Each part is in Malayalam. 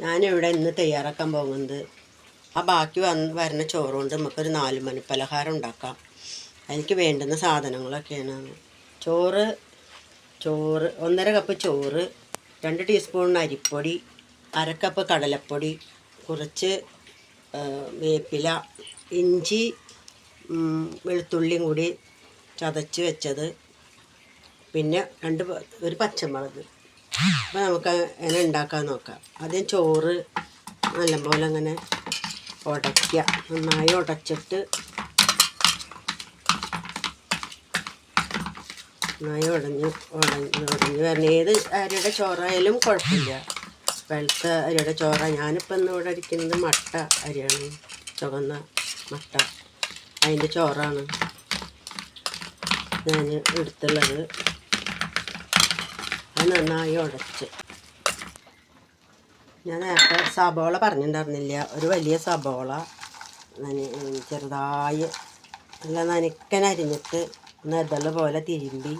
ഞാനിവിടെ ഇന്ന് തയ്യാറാക്കാൻ പോകുന്നത് ആ ബാക്കി വന്ന് വരുന്ന ചോറ് കൊണ്ട് നമുക്കൊരു നാല് മണി പലഹാരം ഉണ്ടാക്കാം. എനിക്ക് വേണ്ടുന്ന സാധനങ്ങളൊക്കെയാണ്. ചോറ് ചോറ് ഒന്നര കപ്പ് ചോറ് രണ്ട് ടീസ്പൂൺ അരിപ്പൊടി അര കപ്പ് കടലപ്പൊടി കുറച്ച് വേപ്പില ഇഞ്ചി വെളുത്തുള്ളിയും കൂടി ചതച്ച് വെച്ചത്. പിന്നെ രണ്ട് ഒരു പച്ചമുളക്. അപ്പോൾ നമുക്ക് എങ്ങനെ ഉണ്ടാക്കാൻ നോക്കാം. ആദ്യം ചോറ് നല്ലപോലെ അങ്ങനെ ഉടയ്ക്കുക നന്നായി ഉടച്ചിട്ട് നന്നായി ഉടഞ്ഞ് ഉടഞ്ഞ് ഉടഞ്ഞ് വരണം. ഏത് അരിയുടെ ചോറായാലും കുഴപ്പമില്ല. വെളുത്ത അരിയുടെ ചോറ. ഞാനിപ്പോൾ ഇന്ന് ഇവിടെ ഇരിക്കുന്നത് മട്ട അരിയാണ്. ചുവന്ന മട്ട. അതിന്റെ ചോറാണ് ഞാൻ എടുത്തുള്ളത്. നന്നായി ഉടച്ച്. ഞാൻ നേരത്തെ സബോള പറഞ്ഞിട്ടുണ്ടായിരുന്നില്ല. ഒരു വലിയ സബോള ചെറുതായി നല്ല നനക്കൻ അരിഞ്ഞിട്ട് ഒന്ന് എതള പോലെ തിരുമ്പി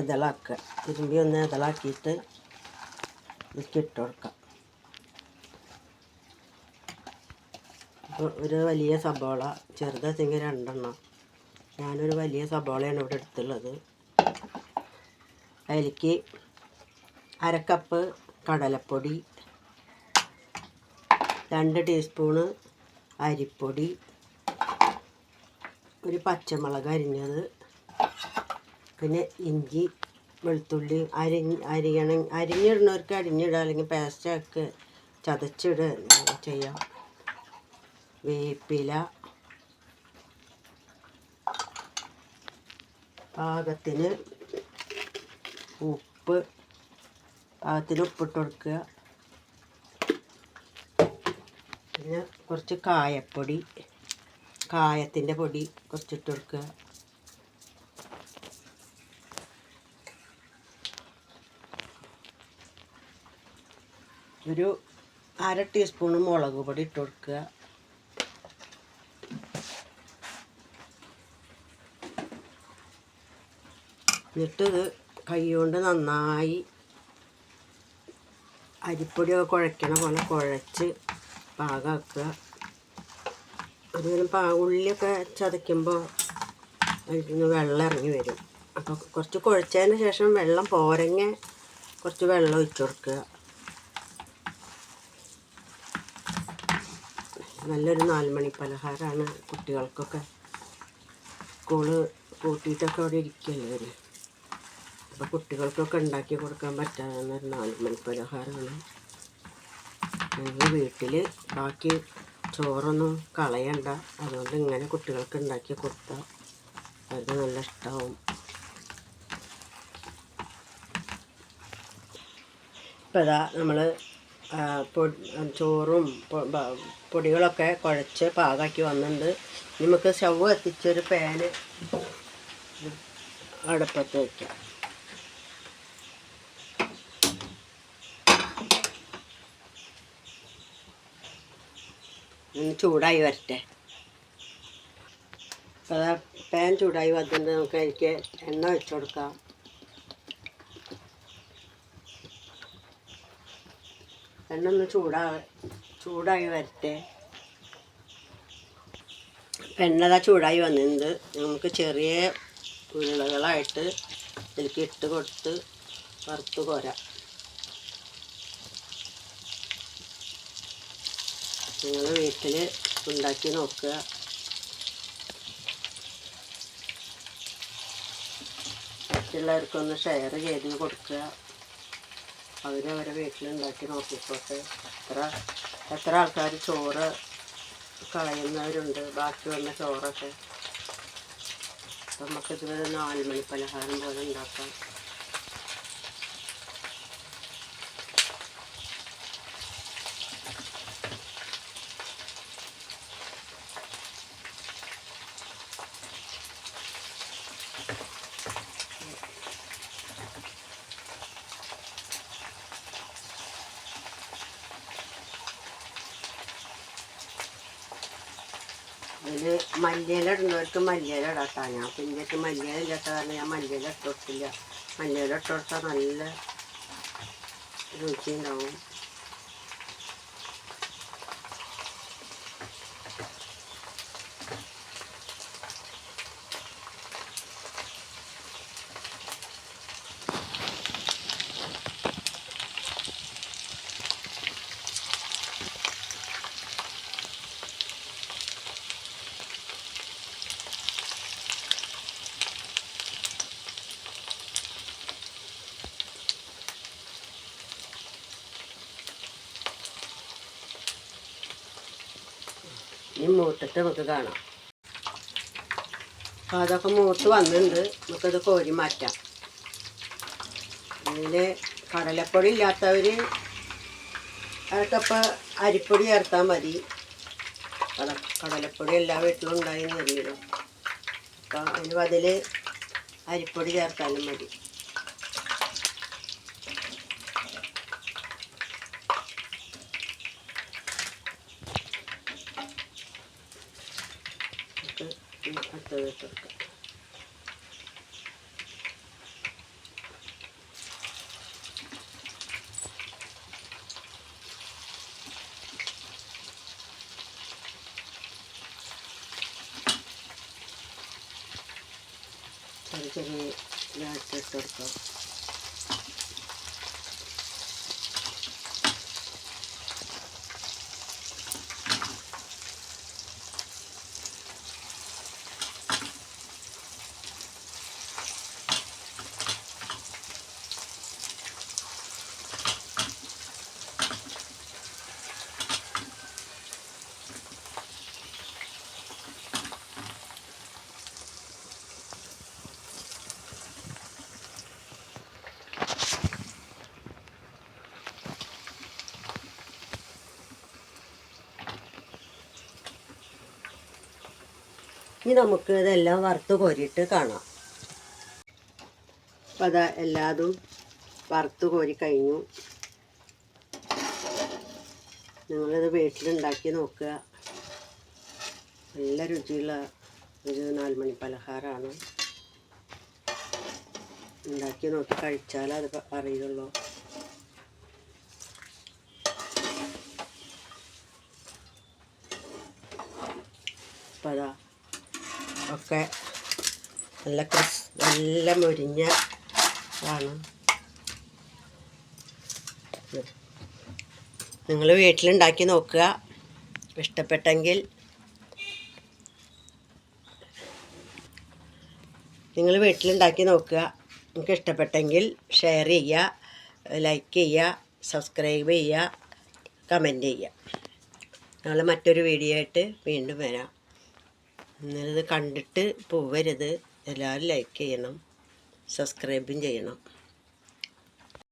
ഇതളാക്കുക തിരുമ്പി ഒന്ന് എതളാക്കിയിട്ട് ഇതിലേക്ക് ഇട്ട് കൊടുക്കാം അപ്പോൾ ഒരു വലിയ സബോള ചെറുതെങ്കിൽ രണ്ടെണ്ണം. ഞാനൊരു വലിയ സബോളയാണ് ഇവിടെ എടുത്തുള്ളത്. അതിലേക്ക് അരക്കപ്പ് കടലപ്പൊടി രണ്ട് ടീസ്പൂണ് അരിപ്പൊടി ഒരു പച്ചമുളക് അരിഞ്ഞത് പിന്നെ ഇഞ്ചി വെളുത്തുള്ളി അരി അരിയണ അരിഞ്ഞിടുന്നവർക്ക് അരിഞ്ഞിടുക അല്ലെങ്കിൽ പേസ്റ്റൊക്കെ ചതച്ചിടുക ചെയ്യാം. വേപ്പില പാകത്തിന് ഉപ്പ് പാകത്തിന് ഉപ്പിട്ട് കൊടുക്കുക. പിന്നെ കുറച്ച് കായപ്പൊടി കായത്തിന്റെ പൊടി കുറച്ചിട്ട് കൊടുക്കുക. ഒരു അര ടീസ്പൂണ് മുളക് പൊടി ഇട്ട് കൊടുക്കുക. എന്നിട്ട് ഇത് കൈകൊണ്ട് നന്നായി അരിപ്പൊടിയൊക്കെ കുഴയ്ക്കണ പോലെ കുഴച്ച് പാകമാക്കുക അതുപോലെ പാ ഉള്ളിയൊക്കെ ചതയ്ക്കുമ്പോൾ അതിൽ വെള്ളം ഇറങ്ങി വരും. അപ്പോൾ കുറച്ച് കുഴച്ചതിന് ശേഷം വെള്ളം പോരങ്ങ കുറച്ച് വെള്ളം ഒഴിച്ചു കൊടുക്കുക. നല്ലൊരു നാലുമണി പലഹാരമാണ് കുട്ടികൾക്കൊക്കെ. സ്കൂൾ കൂട്ടിയിട്ടൊക്കെ അവിടെ ഇരിക്കുകയല്ലേ അവർ അപ്പോൾ കുട്ടികൾക്കൊക്കെ ഉണ്ടാക്കി കൊടുക്കാൻ പറ്റാവുന്ന ഒരു നാലുമണി പലഹാരമാണ് ഞങ്ങൾ വീട്ടിൽ ബാക്കി ചോറൊന്നും കളയണ്ട. അതുകൊണ്ട് ഇങ്ങനെ കുട്ടികൾക്ക് ഉണ്ടാക്കി കൊടുത്താൽ അവർക്ക് നല്ല ഇഷ്ടമാവും ഇപ്പോൾ ഇതാ നമ്മൾ ചോറും പൊടികളൊക്കെ കുഴച്ച് പാകാക്കി വന്നിട്ടുണ്ട്. നമുക്ക് സ്റ്റവ് എത്തിച്ചൊരു പാന് അടുപ്പത്ത് വയ്ക്കാം ഒന്ന് ചൂടായി വരട്ടെ. അപ്പോൾ പാൻ ചൂടായി വന്നിട്ട് നമുക്ക് അതിലേക്ക് എണ്ണ വെച്ച് കൊടുക്കാം. എണ്ണ ഒന്ന് ചൂടാ ചൂടായി വരട്ടെ. എണ്ണതാ ചൂടായി വന്നിട്ടുണ്ട്. നമുക്ക് ചെറിയ ഉരുളകളായിട്ട് ഇതിലേക്ക് ഇട്ട് കൊടുത്ത് വറുത്ത് കോരാം. നിങ്ങൾ വീട്ടിൽ ഉണ്ടാക്കി നോക്കുക. മറ്റുള്ളവർക്കൊന്ന് ഷെയർ ചെയ്ത് കൊടുക്കുക. അവരവരെ വീട്ടിലുണ്ടാക്കി നോക്കിക്കോട്ടെ. എത്ര എത്ര ആൾക്കാർ ചോറ് കളയുന്നവരുണ്ട്. ബാക്കി വന്ന ചോറൊക്കെ നമുക്കിത് നാല് മണി പലഹാരം പോലെ ഉണ്ടാക്കാം. ഇതിൽ മല്ലിയില ഇടുന്നവർക്ക് മല്ലിയില ഇടാട്ടാ. ഞാൻ പിന്നേക്ക് മല്ലിയില ഇല്ലാത്ത കാരണം ഞാൻ മല്ലിയില ഇട്ട് കൊടുത്തില്ല മല്ലിയില ഇട്ട് നല്ല രുചി ഉണ്ടാവും ഇനി മൂത്തിട്ട് നമുക്ക് കാണാം. അപ്പോൾ അതൊക്കെ മൂത്ത് വന്നിട്ടുണ്ട്. നമുക്കത് കോരി മാറ്റാം. ഇതിൽ കടലപ്പൊടി ഇല്ലാത്തവർ അതൊക്കെ അരിപ്പൊടി ചേർത്താൽ മതി. കട കടലപ്പൊടി എല്ലാ വീട്ടിലും ഉണ്ടായി വരില്ലോ അപ്പം അതിന് അതിൽ അരിപ്പൊടി ചേർത്താലും മതി നമുക്ക് അടുത്തത് ഇട്ട് കൊടുക്കാം ചെറിയ ചെറിയ ഇട്ട് കൊടുക്കാം. ഇനി നമുക്ക് ഇതെല്ലാം വറുത്ത് കോരിയിട്ട് കാണാം. അപ്പം അതാ എല്ലാതും വറുത്ത് കോരി കഴിഞ്ഞു. നിങ്ങളിത് വീട്ടിലുണ്ടാക്കി നോക്കുക. നല്ല രുചിയുള്ള ഒരു നാലുമണി പലഹാരമാണ്. ഉണ്ടാക്കി നോക്കി കഴിച്ചാലേ അത് അറിയുള്ളൂ. അപ്പം അതാ ഒക്കെ നല്ല ക്രിസ് നല്ല മുരിഞ്ഞ ആണ് നിങ്ങൾ വീട്ടിലുണ്ടാക്കി നോക്കുക. ഇഷ്ടപ്പെട്ടെങ്കിൽ നിങ്ങൾ വീട്ടിലുണ്ടാക്കി നോക്കുക. നിങ്ങൾക്ക് ഇഷ്ടപ്പെട്ടെങ്കിൽ ഷെയർ ചെയ്യുക ലൈക്ക് ചെയ്യുക സബ്സ്ക്രൈബ് ചെയ്യുക കമന്റ് ചെയ്യുക. ഞങ്ങൾ മറ്റൊരു വീഡിയോ ആയിട്ട് വീണ്ടും വരാം. ഇത് കണ്ടിട്ട് പോവരുത്. എല്ലാവരും ലൈക്ക് ചെയ്യണം. സബ്സ്ക്രൈബും ചെയ്യണം.